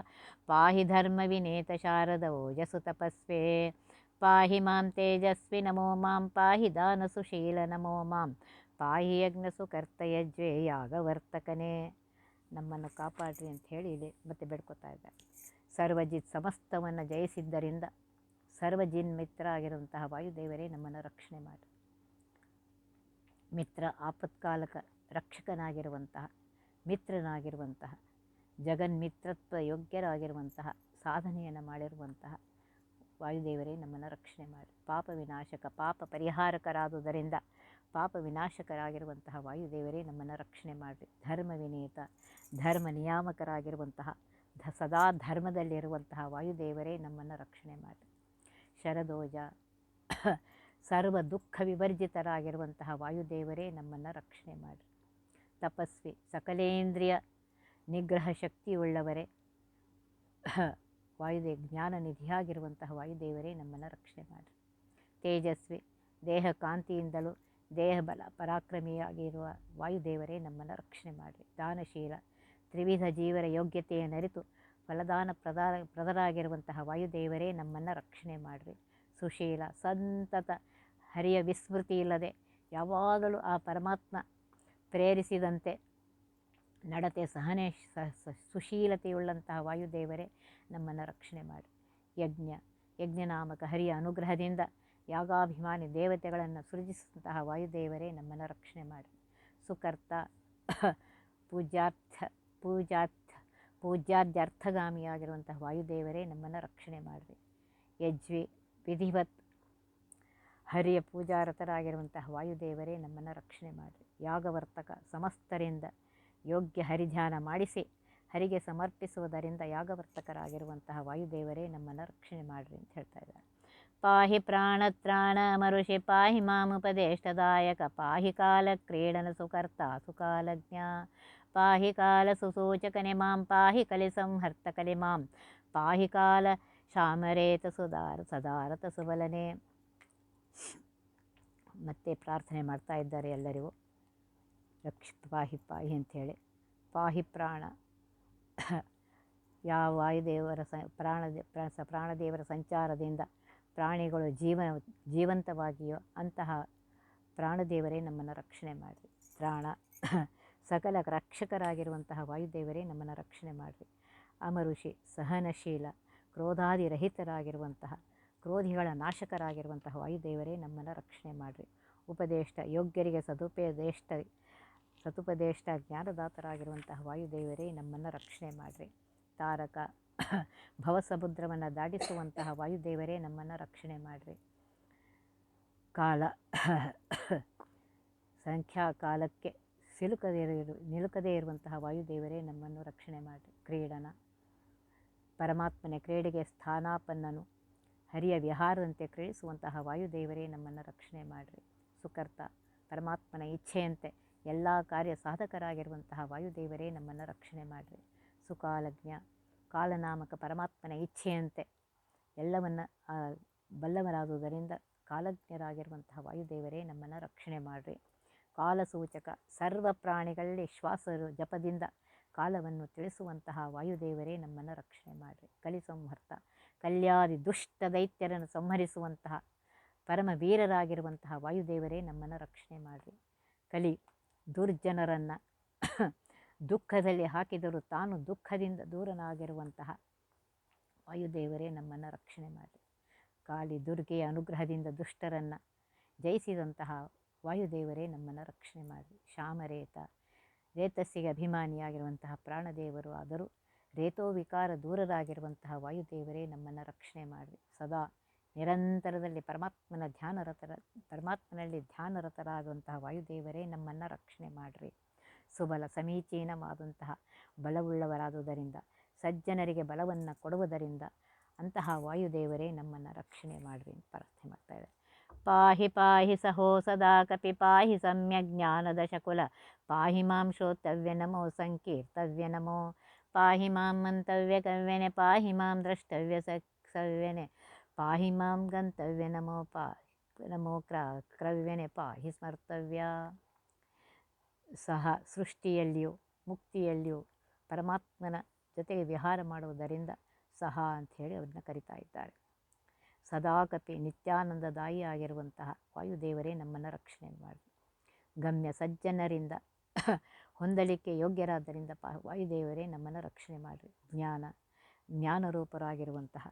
ಪಾಹಿ ಧರ್ಮ ವಿನೇತ ಶಾರದ ಓಜಸು ತಪಸ್ವೇ. ಪಾಹಿ ಮಾಂ ತೇಜಸ್ವಿ ನಮೋ ಮಾಂ, ಪಾಹಿ ದಾನ ಸುಶೀಲ ನಮೋ ಮಾಂ, ಪಾಹಿ ಯಜ್ಞ ಕರ್ತಯಜ್ವೇ ಯಾಗವರ್ತಕನೇ. ನಮ್ಮನ್ನು ಕಾಪಾಡ್ರಿ ಅಂತ ಹೇಳಿ ಇಲ್ಲಿ ಮತ್ತೆ ಬೇಡ್ಕೊತಾ ಇದ್ದಾರೆ. ಸರ್ವಜಿತ್ ಸಮಸ್ತವನ್ನು ಜಯಿಸಿದ್ದರಿಂದ ಸರ್ವಜಿನ್ ಮಿತ್ರ ಆಗಿರುವಂತಹ ವಾಯುದೇವರೇ ನಮ್ಮನ್ನು ರಕ್ಷಣೆ ಮಾಡಿ. ಮಿತ್ರ ಆಪತ್ಕಾಲಕ ರಕ್ಷಕನಾಗಿರುವಂತಹ, ಮಿತ್ರನಾಗಿರುವಂತಹ, ಜಗನ್ಮಿತ್ರತ್ವ ಯೋಗ್ಯರಾಗಿರುವಂತಹ, ಸಾಧನೆಯನ್ನು ಮಾಡಿರುವಂತಹ ವಾಯುದೇವರೇ ನಮ್ಮನ್ನು ರಕ್ಷಣೆ ಮಾಡಿ. ಪಾಪ ವಿನಾಶಕ, ಪಾಪ ಪರಿಹಾರಕರಾದುದರಿಂದ ಪಾಪ ವಿನಾಶಕರಾಗಿರುವಂತಹ ವಾಯುದೇವರೇ ನಮ್ಮನ್ನು ರಕ್ಷಣೆ ಮಾಡಿ ಧರ್ಮ ವಿನೀತ, ಧರ್ಮ ನಿಯಾಮಕರಾಗಿರುವಂತಹ, ಧ ಸದಾ ಧರ್ಮದಲ್ಲಿರುವಂತಹ ವಾಯುದೇವರೇ ನಮ್ಮನ್ನು ರಕ್ಷಣೆ ಮಾಡಿ. ಶರದೋಜ. ಸರ್ವ ದುಃಖ ವಿವರ್ಜಿತರಾಗಿರುವಂತಹ ವಾಯುದೇವರೇ ನಮ್ಮನ್ನು ರಕ್ಷಣೆ ಮಾಡಿ ತಪಸ್ವಿ, ಸಕಲೇಂದ್ರಿಯ ನಿಗ್ರಹ ಶಕ್ತಿಯುಳ್ಳವರೇ, ವಾಯುದೇ, ಜ್ಞಾನ ನಿಧಿಯಾಗಿರುವಂತಹ ವಾಯುದೇವರೇ ನಮ್ಮನ್ನು ರಕ್ಷಣೆ ಮಾಡಿ ತೇಜಸ್ವಿ, ದೇಹ ಕಾಂತಿಯಿಂದಲೂ ದೇಹ ಬಲ ಪರಾಕ್ರಮಿಯಾಗಿರುವ ವಾಯುದೇವರೇ ನಮ್ಮನ್ನು ರಕ್ಷಣೆ ಮಾಡಿ ದಾನಶೀಲ, ತ್ರಿವಿಧ ಜೀವರ ಯೋಗ್ಯತೆಯನ್ನರಿತು ಫಲದಾನ ಪ್ರದಾರ ಪ್ರದರಾಗಿರುವಂತಹ ವಾಯುದೇವರೇ ನಮ್ಮನ್ನು ರಕ್ಷಣೆ ಮಾಡಿರಿ. ಸುಶೀಲ, ಸಂತತ, ಹರಿಯ ವಿಸ್ಮೃತಿ ಇಲ್ಲದೆ ಯಾವಾಗಲೂ ಆ ಪರಮಾತ್ಮ ಪ್ರೇರಿಸಿದಂತೆ ನಡತೆ ಸಹನೆ ಸುಶೀಲತೆಯುಳ್ಳಂತಹ ವಾಯುದೇವರೇ ನಮ್ಮನ್ನು ರಕ್ಷಣೆ ಮಾಡಿ ಯಜ್ಞ, ಯಜ್ಞನಾಮಕ ಹರಿಯ ಅನುಗ್ರಹದಿಂದ ಯಾಗಾಭಿಮಾನಿ ದೇವತೆಗಳನ್ನು ಸೃಜಿಸಿದಂತಹ ವಾಯುದೇವರೇ ನಮ್ಮನ್ನು ರಕ್ಷಣೆ ಮಾಡಿ ಸುಕರ್ತ ಪೂಜಾರ್ಥ ಪೂಜಾರ್ಥ ಪೂಜ್ಯಾರ್ಥ ವಾಯುದೇವರೇ, ನಮ್ಮನ್ನು ರಕ್ಷಣೆ ಮಾಡಿರಿ. ಯಜ್ವಿ, ವಿಧಿವತ್, ಹರಿಯ ಪೂಜಾರತರಾಗಿರುವಂತಹ ವಾಯುದೇವರೇ, ನಮ್ಮನ್ನು ರಕ್ಷಣೆ ಮಾಡಿರಿ. ಯಾಗವರ್ತಕ ಸಮಸ್ತರಿಂದ ಯೋಗ್ಯ ಹರಿಧ್ಯಾನ ಮಾಡಿಸಿ, ಹರಿಗೆ ಸಮರ್ಪಿಸುವುದರಿಂದ ಯಾಗವರ್ತಕರಾಗಿರುವಂತಹ ವಾಯುದೇವರೇ, ನಮ್ಮನ್ನು ರಕ್ಷಣೆ ಮಾಡಿರಿ ಅಂತ ಹೇಳ್ತಾ ಇದ್ದಾರೆ. ಪಾಹಿ ಪ್ರಾಣತ್ರಾಣ ಮರುಷಿ ಪಾಹಿ ಮಾಮುಪದೇಷ್ಟದಾಯಕ ಪಾಹಿ ಕಾಲ ಕ್ರೀಡನ ಸುಕರ್ತ ಸುಕಾಲಜ್ಞ ಪಾಹಿ ಕಾಲ ಸುಸೂಚಕನೆ ಮಾಂ ಪಾಹಿ ಕಲಿ ಸಂಹರ್ತಕಲೆ ಮಾಂ ಪಾಹಿ ಕಾಲ ಶಾಮರೇತ ಸುಧಾರ ಸದಾರತ ಸುಬಲನೆ ಮತ್ತೆ ಪ್ರಾರ್ಥನೆ ಮಾಡ್ತಾ ಇದ್ದಾರೆ ಎಲ್ಲರಿಗೂ. ರಕ್ಷ, ಪಾಹಿ ಪಾಹಿ ಅಂಥೇಳಿ ಪಾಹಿ ಪ್ರಾಣ. ಯಾವ ವಾಯುದೇವರ ಸ ಪ್ರಾಣ ಪ್ರ- ಪ್ರಾಣದೇವರ ಸಂಚಾರದಿಂದ ಪ್ರಾಣಿಗಳು ಜೀವ ಜೀವಂತವಾಗಿಯೋ ಅಂತಹ ಪ್ರಾಣದೇವರೇ ನಮ್ಮನ್ನು ರಕ್ಷಣೆ ಮಾಡಿರಿ. ಪ್ರಾಣ, ಸಕಲ ರಕ್ಷಕರಾಗಿರುವಂತಹ ವಾಯುದೇವರೇ ನಮ್ಮನ್ನು ರಕ್ಷಣೆ ಮಾಡಿರಿ. ಅಮರುಷಿ, ಸಹನಶೀಲ ಕ್ರೋಧಾದಿರಹಿತರಾಗಿರುವಂತಹ ಕ್ರೋಧಿಗಳ ನಾಶಕರಾಗಿರುವಂತಹ ವಾಯುದೇವರೇ ನಮ್ಮನ್ನು ರಕ್ಷಣೆ ಮಾಡಿರಿ. ಉಪದೇಷ್ಟ, ಯೋಗ್ಯರಿಗೆ ಸದುಪದೇಷ್ಟ ಸದುಪದೇಷ್ಟ ಜ್ಞಾನದಾತರಾಗಿರುವಂತಹ ವಾಯುದೇವರೇ ನಮ್ಮನ್ನು ರಕ್ಷಣೆ ಮಾಡಿರಿ. ತಾರಕ ಭವಸಮುದ್ರವನ್ನು ದಾಟಿಸುವಂತಹ ವಾಯುದೇವರೇ ನಮ್ಮನ್ನು ರಕ್ಷಣೆ ಮಾಡಿರಿ. ಕಾಲ ಸಂಖ್ಯಾ ಕಾಲಕ್ಕೆ ಸಿಲುಕದೇ ಇರು, ನಿಲುಕದೇ ಇರುವಂತಹ ವಾಯುದೇವರೇ ನಮ್ಮನ್ನು ರಕ್ಷಣೆ ಮಾಡಿರಿ, ಕ್ರೀಡನ. ಪರಮಾತ್ಮನ ಕ್ರೀಡೆಗೆ ಸ್ಥಾನಾಪನ್ನನು. ಹರಿಯ ವಿಹಾರದಂತೆ ಕ್ರೀಡಿಸುವಂತಹ ವಾಯುದೇವರೇ ನಮ್ಮನ್ನು ರಕ್ಷಣೆ ಮಾಡಿರಿ. ಸುಕರ್ತ, ಪರಮಾತ್ಮನ ಇಚ್ಛೆಯಂತೆ ಎಲ್ಲ ಕಾರ್ಯ ಸಾಧಕರಾಗಿರುವಂತಹ ವಾಯುದೇವರೇ ನಮ್ಮನ್ನು ರಕ್ಷಣೆ ಮಾಡಿರಿ. ಸುಕಾಲಜ್ಞ ಕಾಲನಾಮಕ ಪರಮಾತ್ಮನ ಇಚ್ಛೆಯಂತೆ ಎಲ್ಲವನ್ನು ಬಲ್ಲವರಾದುದರಿಂದ ಕಾಲಜ್ಞರಾಗಿರುವಂತಹ ವಾಯುದೇವರೇ ನಮ್ಮನ್ನು ರಕ್ಷಣೆ ಮಾಡಿರಿ. ಕಾಲಸೂಚಕ ಸರ್ವ ಪ್ರಾಣಿಗಳಲ್ಲಿ ಶ್ವಾಸ ಜಪದಿಂದ ಕಾಲವನ್ನು ತಿಳಿಸುವಂತಹ ವಾಯುದೇವರೇ ನಮ್ಮನ್ನು ರಕ್ಷಣೆ ಮಾಡಿರಿ. ಕಲಿ ಸಂಹರ್ತ ಕಲ್ಯಾದಿ ದುಷ್ಟ ದೈತ್ಯರನ್ನು ಸಂಹರಿಸುವಂತಹ ಪರಮ ವೀರರಾಗಿರುವಂತಹ ವಾಯುದೇವರೇ ನಮ್ಮನ್ನು ರಕ್ಷಣೆ ಮಾಡಿರಿ. ಕಲಿ ದುರ್ಜನರನ್ನು ದುಃಖದಲ್ಲಿ ಹಾಕಿದರೂ ತಾನು ದುಃಖದಿಂದ ದೂರನಾಗಿರುವಂತಹ ವಾಯುದೇವರೇ ನಮ್ಮನ್ನು ರಕ್ಷಣೆ ಮಾಡಿ ಕಾಳಿ ದುರ್ಗೆಯ ಅನುಗ್ರಹದಿಂದ ದುಷ್ಟರನ್ನು ಜಯಿಸಿದಂತಹ ವಾಯುದೇವರೇ ನಮ್ಮನ್ನು ರಕ್ಷಣೆ ಮಾಡಿ ಶ್ಯಾಮರೇತ ರೇತಸ್ಸಿಗೆ ಅಭಿಮಾನಿಯಾಗಿರುವಂತಹ ಪ್ರಾಣದೇವರು ಆದರೂ ರೇತೋ ವಿಕಾರ ದೂರರಾಗಿರುವಂತಹ ವಾಯುದೇವರೇ ನಮ್ಮನ್ನು ರಕ್ಷಣೆ ಮಾಡಿ ಸದಾ ನಿರಂತರದಲ್ಲಿ ಪರಮಾತ್ಮನ ಧ್ಯಾನರತರ, ಪರಮಾತ್ಮನಲ್ಲಿ ಧ್ಯಾನರತರಾದಂತಹ ವಾಯುದೇವರೇ ನಮ್ಮನ್ನು ರಕ್ಷಣೆ ಮಾಡಿರಿ. ಸುಬಲ ಸಮೀಚೀನವಾದಂತಹ ಬಲವುಳ್ಳವರಾದುದರಿಂದ, ಸಜ್ಜನರಿಗೆ ಬಲವನ್ನು ಕೊಡುವುದರಿಂದ ಅಂತಹ ವಾಯುದೇವರೇ ನಮ್ಮನ್ನು ರಕ್ಷಣೆ ಮಾಡಿರಿ ಅಂತ ಪ್ರಾರ್ಥನೆ ಮಾಡ್ತಾ ಇದೆ ಪಾಹಿ ಪಾಹಿ ಸಹೋ ಸದಾ ಕಪಿ ಪಾಹಿ ಸಮ್ಯ ಜ್ಞಾನದ ಶಕುಲ. ಪಾಹಿ ಮಾಂ ನಮೋ ಸಂಕೀರ್ತವ್ಯ ನಮೋ. ಪಾಹಿ ಮಾಂ ಮಂತವ್ಯ ಕವ್ಯನೆ, ಪಾಹಿ ಮಾಂ ದ್ರಷ್ಟವ್ಯ ಸವ್ಯನೆ ಪಾಹಿ ಮಾಂ ಗಂತವ್ಯ ನಮೋ ಪಾ, ನಮೋ ಕ್ರ, ಕ್ರವ್ಯನೆ, ಪಾಹಿ ಸ್ಮರ್ತವ್ಯ. ಸಹ ಸೃಷ್ಟಿಯಲ್ಲಿಯೂ, ಮುಕ್ತಿಯಲ್ಲಿಯೂ ಪರಮಾತ್ಮನ ಜೊತೆಗೆ ವಿಹಾರ ಮಾಡುವುದರಿಂದ ಸಹ ಅಂಥೇಳಿ ಅವ್ರನ್ನ ಕರಿತಾ ಇದ್ದಾರೆ. ಸದಾಕಪಿ ನಿತ್ಯಾನಂದದಾಯಿ ಆಗಿರುವಂತಹ ವಾಯುದೇವರೇ ನಮ್ಮನ್ನು ರಕ್ಷಣೆ ಮಾಡಿ. ಗಮ್ಯ ಸಜ್ಜನರಿಂದ [coughs] ಹೊಂದಲಿಕ್ಕೆ ಯೋಗ್ಯರಾದ್ದರಿಂದ ಪ ವಾಯುದೇವರೇ ನಮ್ಮನ್ನು ರಕ್ಷಣೆ ಮಾಡಿರಿ. ಜ್ಞಾನ, ಜ್ಞಾನರೂಪರಾಗಿರುವಂತಹ,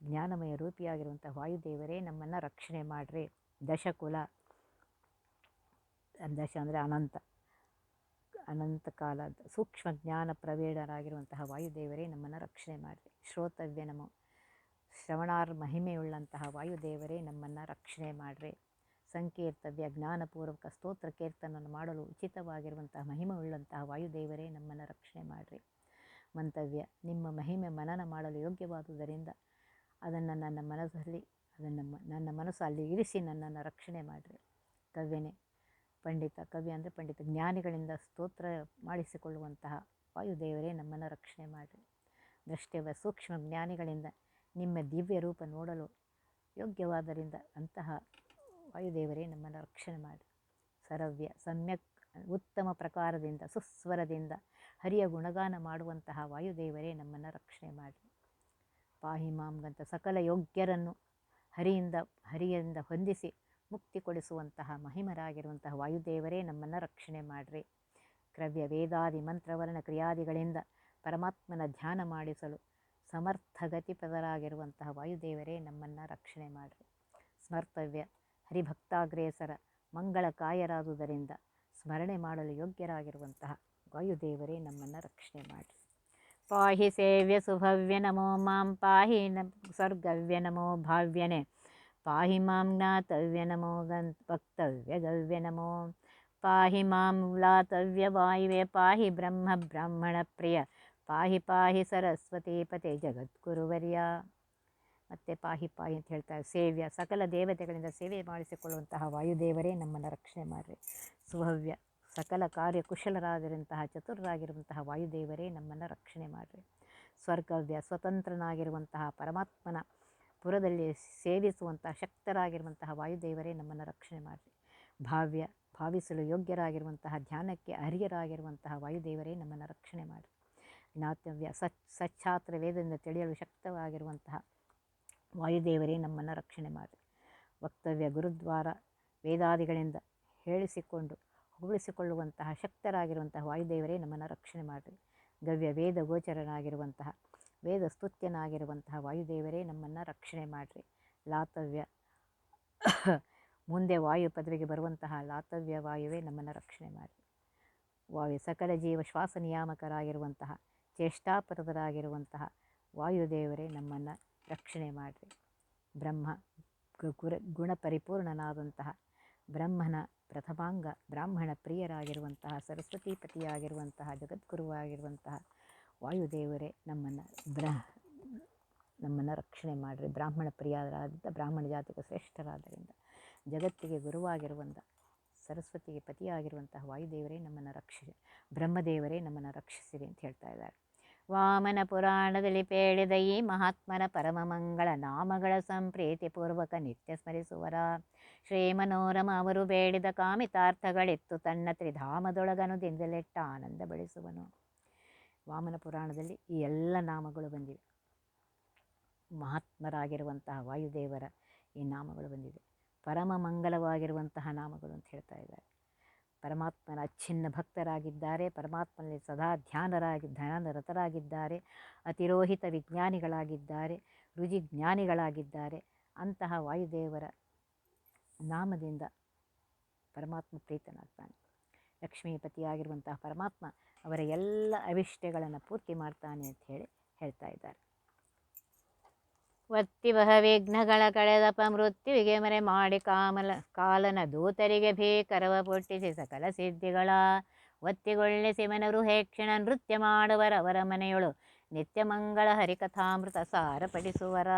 ಜ್ಞಾನಮಯ ರೂಪಿಯಾಗಿರುವಂತಹ ವಾಯುದೇವರೇ ನಮ್ಮನ್ನು ರಕ್ಷಣೆ ಮಾಡಿರಿ. ದಶಕುಲ, ದಶ ಅಂದರೆ ಅನಂತ. ಅನಂತ ಕಾಲ ಸೂಕ್ಷ್ಮ ಜ್ಞಾನ ಪ್ರವೀಣರಾಗಿರುವಂತಹ ವಾಯುದೇವರೇ ನಮ್ಮನ್ನು ರಕ್ಷಣೆ ಮಾಡಿರಿ ಶ್ರೋತವ್ಯ ನಮ್ಮ ಶ್ರವಣಾರ್ ಮಹಿಮೆಯುಳ್ಳಂತಹ ವಾಯುದೇವರೇ ನಮ್ಮನ್ನು ರಕ್ಷಣೆ ಮಾಡಿರಿ. ಸಂಕೀರ್ತವ್ಯ, ಜ್ಞಾನಪೂರ್ವಕ ಸ್ತೋತ್ರ ಕೀರ್ತನನ್ನು ಮಾಡಲು ಉಚಿತವಾಗಿರುವಂತಹ ಮಹಿಮೆ ಉಳ್ಳಂತಹ ವಾಯುದೇವರೇ ನಮ್ಮನ್ನು ರಕ್ಷಣೆ ಮಾಡಿರಿ. ಮಂತವ್ಯ, ನಿಮ್ಮ ಮಹಿಮೆ ಮನನ ಮಾಡಲು ಯೋಗ್ಯವಾದುದರಿಂದ ಅದನ್ನು ನನ್ನ ಮನಸ್ಸಲ್ಲಿ, ಅದನ್ನು ನನ್ನ ಮನಸ್ಸು ಅಲ್ಲಿ ಇರಿಸಿ ನನ್ನನ್ನು ರಕ್ಷಣೆ ಮಾಡಿರಿ. ಕವ್ಯನೆ ಪಂಡಿತ ಕವಿ ಅಂದರೆ ಪಂಡಿತ ಜ್ಞಾನಿಗಳಿಂದ ಸ್ತೋತ್ರ ಮಾಡಿಸಿಕೊಳ್ಳುವಂತಹ ವಾಯುದೇವರೇ ನಮ್ಮನ್ನು ರಕ್ಷಣೆ ಮಾಡಿರಿ. ದೃಷ್ಟ್ಯವ ಸೂಕ್ಷ್ಮ ಜ್ಞಾನಿಗಳಿಂದ ನಿಮ್ಮ ದಿವ್ಯ ರೂಪ ನೋಡಲು ಯೋಗ್ಯವಾದರಿಂದ ಅಂತಹ ವಾಯುದೇವರೇ ನಮ್ಮನ್ನು ರಕ್ಷಣೆ ಮಾಡಿ ಸರವ್ಯ, ಸಮ್ಯಕ್, ಉತ್ತಮ ಪ್ರಕಾರದಿಂದ, ಸುಸ್ವರದಿಂದ, ಹರಿಯ ಗುಣಗಾನ ಮಾಡುವಂತಹ ವಾಯುದೇವರೇ ನಮ್ಮನ್ನು ರಕ್ಷಣೆ ಮಾಡಿ ಪಾಹಿ ಮಾಮ್ಗಂತ ಸಕಲ ಯೋಗ್ಯರನ್ನು ಹರಿಯಿಂದ ಹರಿಯಿಂದ ಹೊಂದಿಸಿ ಮುಕ್ತಿ ಕೊಡಿಸುವಂತಹ ಮಹಿಮರಾಗಿರುವಂತಹ ವಾಯುದೇವರೇ ನಮ್ಮನ್ನು ರಕ್ಷಣೆ ಮಾಡಿರಿ. ಕ್ರವ್ಯ ವೇದಾದಿ ಮಂತ್ರವರ್ಣ ಕ್ರಿಯಾದಿಗಳಿಂದ ಪರಮಾತ್ಮನ ಧ್ಯಾನ ಮಾಡಿಸಲು ಸಮರ್ಥಗತಿಪದರಾಗಿರುವಂತಹ ವಾಯುದೇವರೇ ನಮ್ಮನ್ನು ರಕ್ಷಣೆ ಮಾಡಿರಿ. ಸ್ಮರ್ತವ್ಯ ಹರಿಭಕ್ತಾಗ್ರೇಸರ ಮಂಗಳಕಾಯರಾದುದರಿಂದ ಸ್ಮರಣೆ ಮಾಡಲು ಯೋಗ್ಯರಾಗಿರುವಂತಹ ವಾಯುದೇವರೇ ನಮ್ಮನ್ನು ರಕ್ಷಣೆ ಮಾಡಿರಿ. ಪಾಹಿ ಸೇವ್ಯ ಸುಭವ್ಯ ನಮೋ ಮಾಂ ಪಾಹಿ ನ ಸ್ವರ್ಗವ್ಯ ನಮೋ ಭಾವ್ಯನೆ ಪಾಹಿ ಮಾಂ ನಮೋ ಗನ್ ವಕ್ತವ್ಯ ಗವ್ಯ ನಮೋ ಪಾಹಿ ಮಾಂ ಲಾತವ್ಯ ವಾಯುವೆ ಪಾಹಿ ಬ್ರಹ್ಮ ಬ್ರಾಹ್ಮಣ ಪ್ರಿಯ ಪಾಹಿ ಪಾಹಿ ಸರಸ್ವತಿ ಪತೆ ಜಗದ್ಗುರುವರ್ಯ ಮತ್ತು ಪಾಹಿ ಪಾಹಿ ಅಂತ ಹೇಳ್ತಾರೆ ಸೇವ್ಯ, ಸಕಲ ದೇವತೆಗಳಿಂದ ಸೇವೆ ಮಾಡಿಸಿಕೊಳ್ಳುವಂತಹ ವಾಯುದೇವರೇ ನಮ್ಮನ್ನು ರಕ್ಷಣೆ ಮಾಡಿರಿ. ಸುಭವ್ಯ ಸಕಲ ಕಾರ್ಯ ಕುಶಲರಾಗಿರುವಂತಹ ಚತುರರಾಗಿರುವಂತಹ ವಾಯುದೇವರೇ ನಮ್ಮನ್ನು ರಕ್ಷಣೆ ಮಾಡಿರಿ. ಸ್ವರ್ಗವ್ಯ, ಸ್ವತಂತ್ರನಾಗಿರುವಂತಹ ಪರಮಾತ್ಮನ ಪುರದಲ್ಲಿ ಸೇವಿಸುವಂತಹ ಶಕ್ತರಾಗಿರುವಂತಹ ವಾಯುದೇವರೇ ನಮ್ಮನ್ನು ರಕ್ಷಣೆ ಮಾಡಿರಿ. ಭಾವ್ಯ, ಭಾವಿಸಲು ಯೋಗ್ಯರಾಗಿರುವಂತಹ ಧ್ಯಾನಕ್ಕೆ ಅರ್ಹರಾಗಿರುವಂತಹ ವಾಯುದೇವರೇ ನಮ್ಮನ್ನು ರಕ್ಷಣೆ ಮಾಡಿ ಜ್ಞಾತವ್ಯ ಸಚ್, ಸಚ್ಛಾತ್ರ ವೇದದಿಂದ ತಿಳಿಯಲು ಶಕ್ತವಾಗಿರುವಂತಹ ವಾಯುದೇವರೇ ನಮ್ಮನ್ನು ರಕ್ಷಣೆ ಮಾಡಿ ವಕ್ತವ್ಯ, ಗುರುದ್ವಾರ ವೇದಾದಿಗಳಿಂದ ಹೇಳಿಸಿಕೊಂಡು ಹೊಗಳಿಸಿಕೊಳ್ಳುವಂತಹ ಶಕ್ತರಾಗಿರುವಂತಹ ವಾಯುದೇವರೇ ನಮ್ಮನ್ನು ರಕ್ಷಣೆ ಮಾಡಿರಿ. ಗವ್ಯ, ವೇದ, ಗೋಚರನಾಗಿರುವಂತಹ ವೇದ ಸ್ತುತ್ಯನಾಗಿರುವಂತಹ ವಾಯುದೇವರೇ ನಮ್ಮನ್ನು ರಕ್ಷಣೆ ಮಾಡಿರಿ. ಲಾತವ್ಯ. ಮುಂದೆ ವಾಯು ಪದವಿಗೆ ಬರುವಂತಹ ಲಾತವ್ಯ ವಾಯುವೇ ನಮ್ಮನ್ನು ರಕ್ಷಣೆ ಮಾಡಿರಿ. ವಾಯು ಸಕಲ ಜೀವ ಶ್ವಾಸ ನಿಯಾಮಕರಾಗಿರುವಂತಹ ಚೇಷ್ಟಾಪರದರಾಗಿರುವಂತಹ ವಾಯುದೇವರೇ ನಮ್ಮನ್ನು ರಕ್ಷಣೆ ಮಾಡಿರಿ. ಬ್ರಹ್ಮ ಗುರ ಗುಣ ಪರಿಪೂರ್ಣನಾದಂತಹ ಬ್ರಹ್ಮನ ಪ್ರಥಮಾಂಗ ಬ್ರಾಹ್ಮಣ ಪ್ರಿಯರಾಗಿರುವಂತಹ, ಸರಸ್ವತೀಪತಿಯಾಗಿರುವಂತಹ, ಜಗದ್ಗುರುವಾಗಿರುವಂತಹ ವಾಯುದೇವರೇ, ನಮ್ಮನ್ನು ಬ್ರ, ನಮ್ಮನ್ನು ರಕ್ಷಣೆ ಮಾಡಿರಿ. ಬ್ರಾಹ್ಮಣ ಪ್ರಿಯರಾದ ಬ್ರಾಹ್ಮಣ ಜಾತಿಗೆ ಶ್ರೇಷ್ಠರಾದ್ದರಿಂದ ಜಗತ್ತಿಗೆ ಗುರುವಾಗಿರುವಂಥ ಸರಸ್ವತಿಗೆ ಪತಿಯಾಗಿರುವಂತಹ ವಾಯುದೇವರೇ, ನಮ್ಮನ್ನು ರಕ್ಷಿಸಿ, ಬ್ರಹ್ಮದೇವರೇ, ನಮ್ಮನ್ನು ರಕ್ಷಿಸಿರಿ ಅಂತ ಹೇಳ್ತಾ ಇದ್ದಾರೆ. ವಾಮನ ಪುರಾಣದಲ್ಲಿ ಪೇಳಿದ ಈ ಮಹಾತ್ಮನ ಪರಮ ಮಂಗಳ ನಾಮಗಳ ಸಂಪ್ರೀತಿ ಪೂರ್ವಕ ನಿತ್ಯ ಸ್ಮರಿಸುವರ, ಶ್ರೀ ಮನೋರಮ ಅವರು ಬೇಡಿದ ಕಾಮಿತಾರ್ಥಗಳೆತ್ತು. ತನ್ನ ತ್ರಿಧಾಮದೊಳಗನುದಿಂದಲೆಟ್ಟ ಆನಂದ ಬೆಳೆಸುವನು. ವಾಮನ ಪುರಾಣದಲ್ಲಿ ಈ ಎಲ್ಲ ನಾಮಗಳು ಬಂದಿವೆ. ಮಹಾತ್ಮರಾಗಿರುವಂತಹ ವಾಯುದೇವರ ಈ ನಾಮಗಳು ಬಂದಿದೆ. ಪರಮ ಮಂಗಲವಾಗಿರುವಂತಹ ನಾಮಗಳು ಅಂತ ಹೇಳ್ತಾ ಇದ್ದಾರೆ. ಪರಮಾತ್ಮನ ಅಚ್ಛಿನ್ನ ಭಕ್ತರಾಗಿದ್ದಾರೆ. ಪರಮಾತ್ಮನಲ್ಲಿ ಸದಾ ಧ್ಯಾನರಾಗಿ, ಧ್ಯಾನರತರಾಗಿದ್ದಾರೆ. ಅತಿರೋಹಿತ ವಿಜ್ಞಾನಿಗಳಾಗಿದ್ದಾರೆ. ರುಜಿಜ್ಞಾನಿಗಳಾಗಿದ್ದಾರೆ ಅಂತಹ ವಾಯುದೇವರ ನಾಮದಿಂದ ಪರಮಾತ್ಮ ಪ್ರೀತನಾಗ್ತಾನೆ. ಲಕ್ಷ್ಮೀಪತಿಯಾಗಿರುವಂತಹ ಪರಮಾತ್ಮ ಅವರ ಎಲ್ಲ ಅವಿಷ್ಟೆಗಳನ್ನು ಪೂರ್ತಿ ಮಾಡ್ತಾನೆ ಅಂತ ಹೇಳಿ ಹೇಳ್ತಾ ಇದ್ದಾರೆ. ಒತ್ತಿವಹ ವಿಘ್ನಗಳ ಕಳೆದಪ ಮೃತ್ಯುವಿಗೆ ಮರೆ ಮಾಡಿ ಕಾಮಲ, ಕಾಲನ ದೂತರಿಗೆ ಭೀಕರವ ಪೊಟ್ಟಿಸಿ ಸಕಲ ಸಿದ್ಧಿಗಳ. ಒತ್ತಿಗೊಳ್ಳಿಸಿ ಮನರು ಹೇಕ್ಷಣ ನೃತ್ಯ ಮಾಡುವರವರ ಮನೆಯೊಳು ನಿತ್ಯ ಮಂಗಳ ಹರಿಕಥಾಮೃತ ಸಾರ ಪಡಿಸುವರ